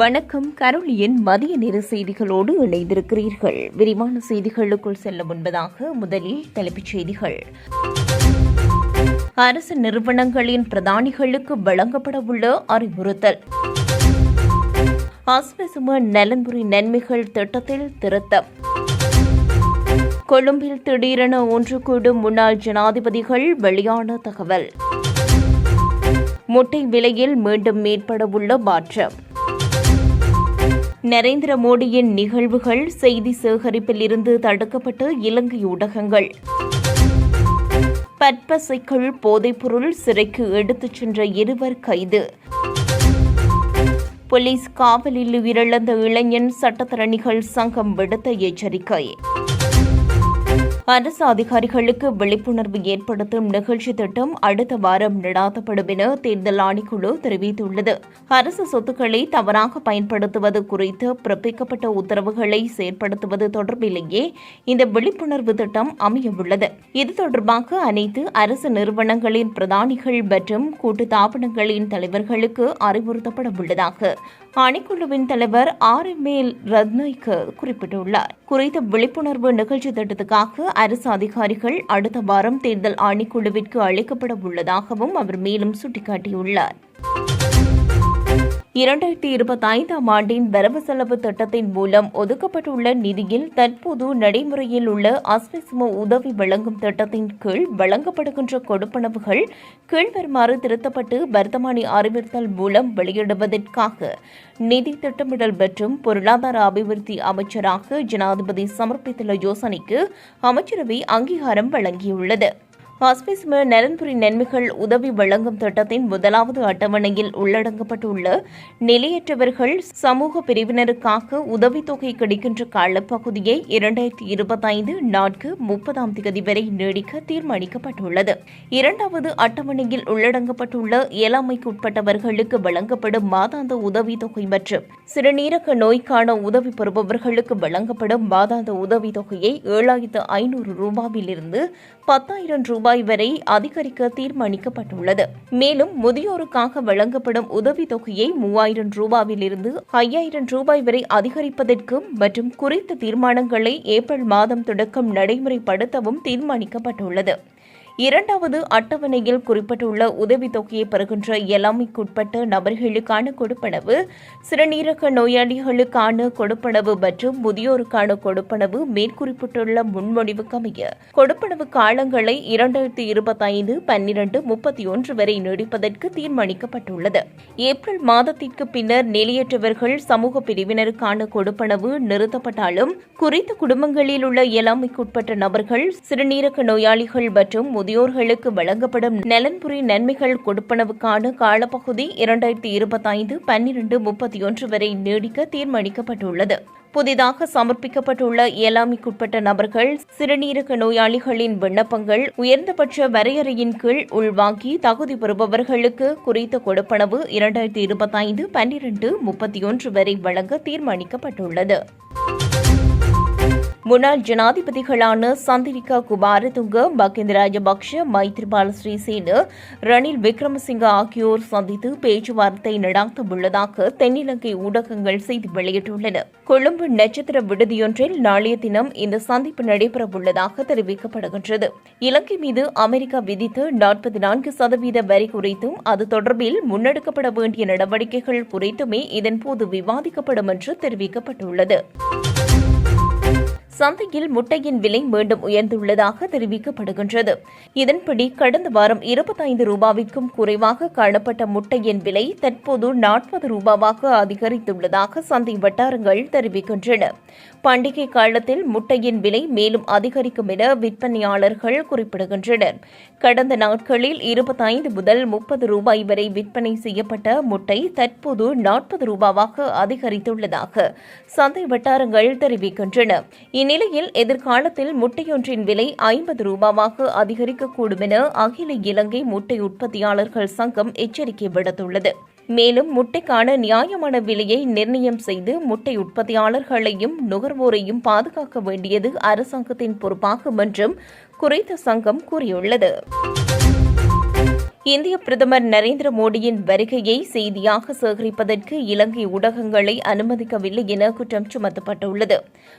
வணக்கம். கரோலியின் மதிய நேர செய்திகளோடு இணைந்திருக்கிறீர்கள். விரிவான செய்திகளுக்குள் செல்ல முன்பதாக முதலில் தலைப்புச் செய்திகள். அரசு நிறுவனங்களின் பிரதானிகளுக்கு வழங்கப்படவுள்ள அறிவுறுத்தல். ஆஸ்வசும நலன்புரி நன்மைகள் திட்டத்தில் திருத்தம். கொழும்பில் திடீரென ஒன்று கூடும் முன்னாள் ஜனாதிபதிகள் வெளியான தகவல். முட்டை விலையில் மீண்டும் மேற்படவுள்ள மாற்றம். நரேந்திர மோடியின் நிகழ்வுகள் செய்தி சேகரிப்பில் இருந்து தடுக்கப்பட்ட இலங்கை ஊடகங்கள். பற்பசைக்குள் போதைப்பொருள் சிறைக்கு எடுத்துச் சென்ற இருவர் கைது. போலீஸ் காவலில் உயிரிழந்த இளைஞன் சட்டத்தரணிகள் சங்கம் விடுத்த எச்சரிக்கை. அரசு அதிகாரிகளுக்கு விழிப்புணர்வு ஏற்படுத்தும் நிகழ்ச்சி திட்டம் அடுத்த வாரம் நடாத்தப்படும் என தேர்தல் ஆணைக்குழு தெரிவித்துள்ளது. அரசு சொத்துக்களை தவறாக பயன்படுத்துவது குறித்து பிறப்பிக்கப்பட்ட உத்தரவுகளை செயற்படுத்துவது தொடர்பிலேயே இந்த விழிப்புணர்வு திட்டம் அமையவுள்ளது. இது தொடர்பாக அனைத்து அரசு நிறுவனங்களின் பிரதானிகள் மற்றும் கூட்டு தாபனங்களின் தலைவர்களுக்கு அறிவுறுத்தப்பட உள்ளதாக அணிக்குழுவின் தலைவர் ஆர் எம் எல் ரத்னாய்க்கு குறிப்பிட்டுள்ளார். குறித்த விழிப்புணர்வு நிகழ்ச்சி திட்டத்துக்காக அரசு அதிகாரிகள் அடுத்த வாரம் தேர்தல் ஆணைக்குழுவிற்கு அளிக்கப்பட உள்ளதாகவும் அவர் மேலும் சுட்டிக்காட்டியுள்ளார். இரண்டாயிரத்தி இருபத்தி ஐந்தாம் ஆண்டின் வரவு செலவு திட்டத்தின் மூலம் ஒதுக்கப்பட்டுள்ள நிதியில் தற்போது நடைமுறையில் உள்ள அஸ்விஸ்ம உதவி வழங்கும் திட்டத்தின் கீழ் வழங்கப்படுகின்ற கொடுப்பனவுகள் கீழ்வருமாறு திருத்தப்பட்டு வர்த்தமானி அறிவுறுத்தல் மூலம் வெளியிடுவதற்காக நிதி திட்டமிடல் மற்றும் பொருளாதார அபிவிருத்தி அமைச்சராக ஜனாதிபதி சமர்ப்பித்துள்ள யோசனைக்கு அமைச்சரவை அங்கீகாரம் வழங்கியுள்ளது. ஹாஸ்பிஸ்ம நலன்புரி நன்மைகள் உதவி வழங்கும் திட்டத்தின் முதலாவது அட்டவணையில் உள்ளடங்கப்பட்டுள்ள நிலையற்றவர்கள் சமூக பிரிவினருக்காக உதவித்தொகை கிடைக்கின்ற காலப்பகுதியை இரண்டாயிரத்தி இருபத்தைந்து நான்கு முப்பதாம் தேதி வரை நீடிக்க தீர்மானிக்கப்பட்டுள்ளது. இரண்டாவது அட்டவணையில் உள்ளடங்கப்பட்டுள்ள இயலாமைக்குட்பட்டவர்களுக்கு வழங்கப்படும் மாதாந்த உதவித்தொகை மற்றும் சிறுநீரக நோய்க்கான உதவி பெறுபவர்களுக்கு வழங்கப்படும் மாதாந்த உதவித்தொகையை ஏழாயிரத்து ஐநூறு ரூபாயிலிருந்து பத்தாயிரம் ரூபாய் வரை அதிகரிக்க தீர்மானிக்கப்பட்டுள்ளது. மேலும் முதியோருக்காக வழங்கப்படும் உதவித்தொகையை மூவாயிரம் ரூபாயிலிருந்து ஐயாயிரம் ரூபாய் வரை அதிகரிப்பதற்கும் மற்றும் குறித்த தீர்மானங்களை ஏப்ரல் மாதம் தொடக்கம் நடைமுறைப்படுத்தவும் தீர்மானிக்கப்பட்டுள்ளது. இரண்டாவது அட்டவணையில் குறிப்பிட்டுள்ள உதவித்தொகையை பெறுகின்ற இயலாமைக்குட்பட்ட நபர்களுக்கான கொடுப்பனவு சிறுநீரக நோயாளிகளுக்கான கொடுப்பனவு மற்றும் முதியோருக்கான கொடுப்பனவு மேற்குறிப்பிட்டுள்ள முன்மொழிவுக்கு அமைய கொடுப்பனவு காலங்களை இரண்டாயிரத்தி இருபத்தைந்து பன்னிரண்டு முப்பத்தி ஒன்று வரை நீடிப்பதற்கு தீர்மானிக்கப்பட்டுள்ளது. ஏப்ரல் மாதத்திற்கு பின்னர் நிலையற்றவர்கள் சமூக பிரிவினருக்கான கொடுப்பனவு நிறுத்தப்பட்டாலும் குறித்த குடும்பங்களில் உள்ள இயலாமைக்குட்பட்ட நபர்கள் சிறுநீரக நோயாளிகள் மற்றும் முதியோர்களுக்கு வழங்கப்படும் நலன்புரி நன்மைகள் கொடுப்பனவுக்கான காலப்பகுதி இரண்டாயிரத்தி இருபத்தைந்து பன்னிரண்டு முப்பத்தி ஒன்று வரை நீடிக்க தீர்மானிக்கப்பட்டுள்ளது. புதிதாக சமர்ப்பிக்கப்பட்டுள்ள இயலாமைக்குட்பட்ட நபர்கள் சிறுநீரக நோயாளிகளின் விண்ணப்பங்கள் உயர்ந்தபட்ச வரையறையின் கீழ் உள்வாங்கி தகுதி பெறுபவர்களுக்கு குறித்த கொடுப்பனவு இரண்டாயிரத்தி இருபத்தைந்து பன்னிரண்டு முப்பத்தி ஒன்று வரை வழங்க தீர்மானிக்கப்பட்டுள்ளது. முன்னாள் ஜனாதிபதிகளான சந்திரிகா குமாரதுங்க மகிந்த ராஜபக்ஷ மைத்ரிபால ஸ்ரீசேன ரணில் விக்ரமசிங்க ஆகியோர் சந்தித்து பேச்சுவார்த்தை நடாத்த உள்ளதாக தென்னிலங்கை ஊடகங்கள் செய்தி வெளியிட்டுள்ளன. கொழும்பு நட்சத்திர விடுதியொன்றில் நாளைய தினம் இந்த சந்திப்பு நடைபெறவுள்ளதாக தெரிவிக்கப்படுகின்றது. இலங்கை மீது அமெரிக்கா விதித்த நாற்பத்தி நான்கு சதவீத வரி குறித்தும் அது தொடர்பில் முன்னெடுக்கப்பட வேண்டிய நடவடிக்கைகள் குறித்துமே இதன்போது விவாதிக்கப்படும் என்று தெரிவிக்கப்பட்டுள்ளது. சந்தையில் முட்டையின் விலை மீண்டும் உயர்ந்துள்ளதாக தெரிவிக்கப்படுகின்றது. இதன்படி கடந்த வாரம் இருபத்தைந்து ரூபாவிற்கும் குறைவாக காணப்பட்ட முட்டையின் விலை தற்போது நாற்பது ரூபாவாக அதிகரித்துள்ளதாக சந்தை வட்டாரங்கள் தெரிவிக்கின்றன. பண்டிகை காலத்தில் முட்டையின் விலை மேலும் அதிகரிக்கும் என விற்பனையாளர்கள் குறிப்பிடுகின்றனர். கடந்த நாட்களில் இருபத்தைந்து முதல் முப்பது ரூபாய் வரை விற்பனை செய்யப்பட்ட முட்டை தற்போது நாற்பது ரூபாவாக அதிகரித்துள்ளதாக சந்தை வட்டாரங்கள் தெரிவிக்கின்றன. இந்நிலையில் எதிர்காலத்தில் முட்டையொன்றின் விலை ஐம்பது ரூபாவாக அதிகரிக்கக்கூடும் என அகில இலங்கை முட்டை உற்பத்தியாளர்கள் சங்கம் எச்சரிக்கை விடுத்துள்ளது. மேலும் முட்டைக்கான நியாயமான விலையை நிர்ணயம் செய்து முட்டை உற்பத்தியாளர்களையும் நுகர்வோரையும் பாதுகாக்க வேண்டியது அரசாங்கத்தின் பொறுப்பாகும் என்றும் குறைத்த சங்கம் கூறியுள்ளது. இந்திய பிரதமர் நரேந்திர மோடியின் வருகையை செய்தியாக சேகரிப்பதற்கு இலங்கை ஊடகங்களை அனுமதிக்கவில்லை என குற்றம் சுமத்தப்பட்டுள்ளது.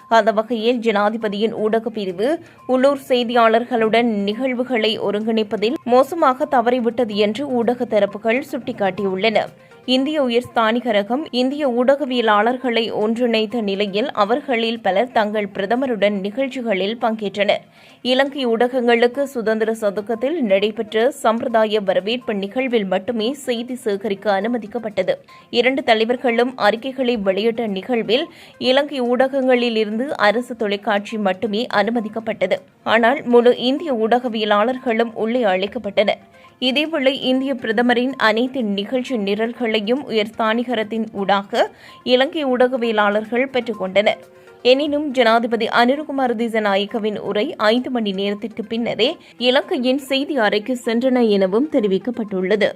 அந்த வகையில் ஜனாதிபதியின் ஊடகப் பிரிவு உள்ளூர் செய்தியாளர்களுடன் நிகழ்வுகளை ஒருங்கிணைப்பதில் மோசமாக தவறிவிட்டது என்று ஊடக தரப்புகள் சுட்டிக்காட்டியுள்ளன. இந்திய உயர் ஸ்தானிகரகம் இந்திய ஊடகவியலாளர்களை ஒன்றிணைத்த நிலையில் அவர்களில் பலர் தங்கள் பிரதமருடன் நிகழ்ச்சிகளில் பங்கேற்றனர். இலங்கை ஊடகங்களுக்கு சுதந்திர சதுக்கத்தில் நடைபெற்ற சம்பிரதாய வரவேற்பு நிகழ்வில் மட்டுமே செய்தி சேகரிக்க அனுமதிக்கப்பட்டது. இரண்டு தலைவர்களும் அறிக்கைகளை வெளியிட்ட நிகழ்வில் இலங்கை ஊடகங்களில் இருந்து அரசு தொலைக்காட்சி மட்டுமே அனுமதிக்கப்பட்டது. ஆனால் முழு இந்திய ஊடகவியலாளர்களும் உள்ளே அழைக்கப்பட்டனர். இதேவேளை இந்திய பிரதமரின் அனைத்து நிகழ்ச்சி நிரல்களையும் உயர்ஸ்தானிகரத்தின் ஊடாக இலங்கை ஊடகவியலாளர்கள் பெற்றுக் கொண்டனர். எனினும் ஜனாதிபதி அனிருகுமார் திசநாயக்கவின் உரை ஐந்து மணி நேரத்திற்கு பின்னரே இலங்கையின் செய்தி அறைக்கு சென்றன எனவும் தெரிவிக்கப்பட்டுள்ளது.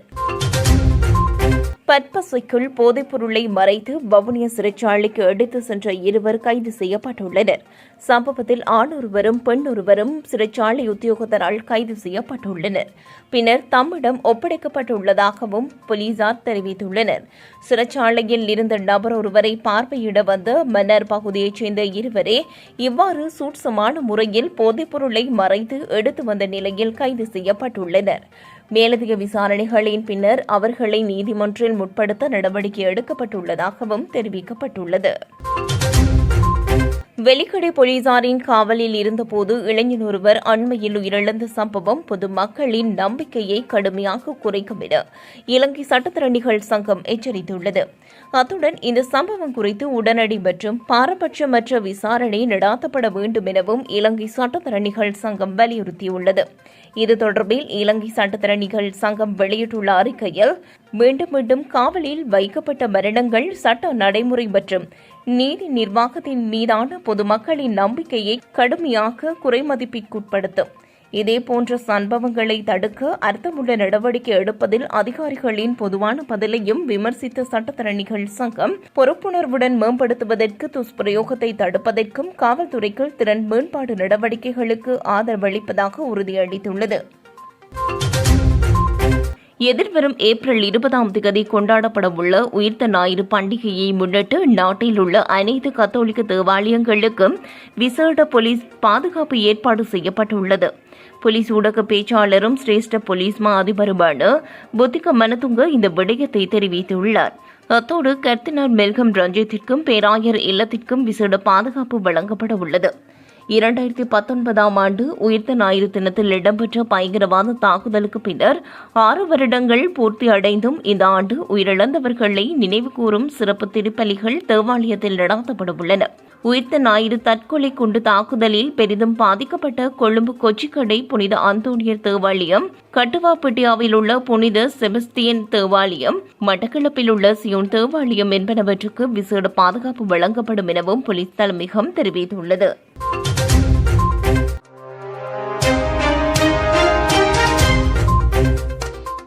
பற்பசைக்குள் போதைப்பொருளை மறைத்து வவுனியா சிறைச்சாலைக்கு எடுத்து சென்ற இருவர் கைது செய்யப்பட்டுள்ளனர். சம்பவத்தில் ஆண் ஒருவரும் பெண்ணொருவரும் சிறைச்சாலை உத்தியோகத்தரால் கைது செய்யப்பட்டுள்ளனர். பின்னர் தம்மிடம் ஒப்படைக்கப்பட்டுள்ளதாகவும் போலீசார் தெரிவித்துள்ளனர். சிறைச்சாலையில் இருந்த நபர் ஒருவரை பார்வையிட வந்த மன்னர் பகுதியைச் சேர்ந்த இருவரே இவ்வாறு சூட்சமான முறையில் போதைப்பொருளை மறைத்து எடுத்து வந்த நிலையில் கைது செய்யப்பட்டுள்ளனர். மேலதிக விசாரணைகளின் பின்னர் அவர்களை நீதிமன்றில் முற்படுத்த நடவடிக்கை எடுக்கப்பட்டுள்ளதாகவும் தெரிவிக்கப்பட்டுள்ளது. வெலிக்கடை போலீசாரின் காவலில் இருந்தபோது இளைஞர் ஒருவர் அண்மையில் உயிரிழந்த சம்பவம் பொதுமக்களின் நம்பிக்கையை கடுமையாக குறைக்கும் என இலங்கை சட்டத்திரணிகள் சங்கம் எச்சரித்துள்ளது. அத்துடன் இந்த சம்பவம் குறித்து உடனடி மற்றும் பாரபட்சமற்ற விசாரணை நடாத்தப்பட வேண்டும் எனவும் இலங்கை சட்டத்தரணிகள் சங்கம் வலியுறுத்தியுள்ளது. இது தொடர்பில் இலங்கை சட்டத்தரணிகள் சங்கம் வெளியிட்டுள்ள அறிக்கையில் மீண்டும் மீண்டும் காவலில் வைக்கப்பட்ட மரணங்கள் சட்ட நடைமுறை மற்றும் நீதி நிர்வாகத்தின் மீதான பொதுமக்களின் நம்பிக்கையை கடுமையாக குறைமதிப்பிற்குட்படுத்தும். இதேபோன்ற சம்பவங்களை தடுக்க அர்த்தமுள்ள நடவடிக்கை எடுப்பதில் அதிகாரிகளின் பொதுவான பதிலையும் விமர்சித்த சட்டத்தரணிகள் சங்கம் பொறுப்புணர்வுடன் மேம்படுத்துவதற்கு துஷ்பிரயோகத்தை தடுப்பதற்கும் காவல்துறைக்கு திறன் மேம்பாடு நடவடிக்கைகளுக்கு ஆதரவளிப்பதாக உறுதியளித்துள்ளது. எதிர்வரும் ஏப்ரல் இருபதாம் தேதி கொண்டாடப்படவுள்ள உயிர்த்த ஞாயிறு பண்டிகையை முன்னிட்டு நாட்டில் உள்ள அனைத்து கத்தோலிக்க தேவாலயங்களுக்கும் விசேட போலீஸ் பாதுகாப்பு ஏற்பாடு செய்யப்பட்டுள்ளது. போலீஸ் ஊடக பேச்சாளரும் சிரேஷ்ட போலீஸ் மா அதிபருமான புத்திக மனதுங்க இந்த விடயத்தை தெரிவித்துள்ளார். அத்தோடு கர்த்தினார் மெல்கம் ரஞ்சித்திற்கும் பேராயர் இல்லத்திற்கும் விசேட பாதுகாப்பு வழங்கப்பட உள்ளது. இரண்டாயிரத்தி பத்தொன்பதாம் ஆண்டு உயிர்த்த ஞாயிறு தினத்தில் இடம்பெற்ற பயங்கரவாத தாக்குதலுக்கு பின்னர் ஆறு வருடங்கள் பூர்த்தி அடைந்தும் இந்த ஆண்டு உயிரிழந்தவர்களை நினைவுகூரும் சிறப்பு திருப்பலிகள் தேவாலயத்தில் நடாத்தப்பட உள்ளன. உயிர்த்த ஞாயிறு தற்கொலை குண்டு தாக்குதலில் பெரிதும் பாதிக்கப்பட்ட கொழும்பு கொச்சிக்கடை புனித அந்தோனியர் தேவாலயம் கட்டுவாப்பட்டியாவில் உள்ள புனித செபஸ்தியன் தேவாலயம் மட்டக்களப்பில் உள்ள சியோன் தேவாலயம் என்பனவற்றுக்கு விசேட பாதுகாப்பு வழங்கப்படும் எனவும் போலீஸ் தலைமையகம் தெரிவித்துள்ளது.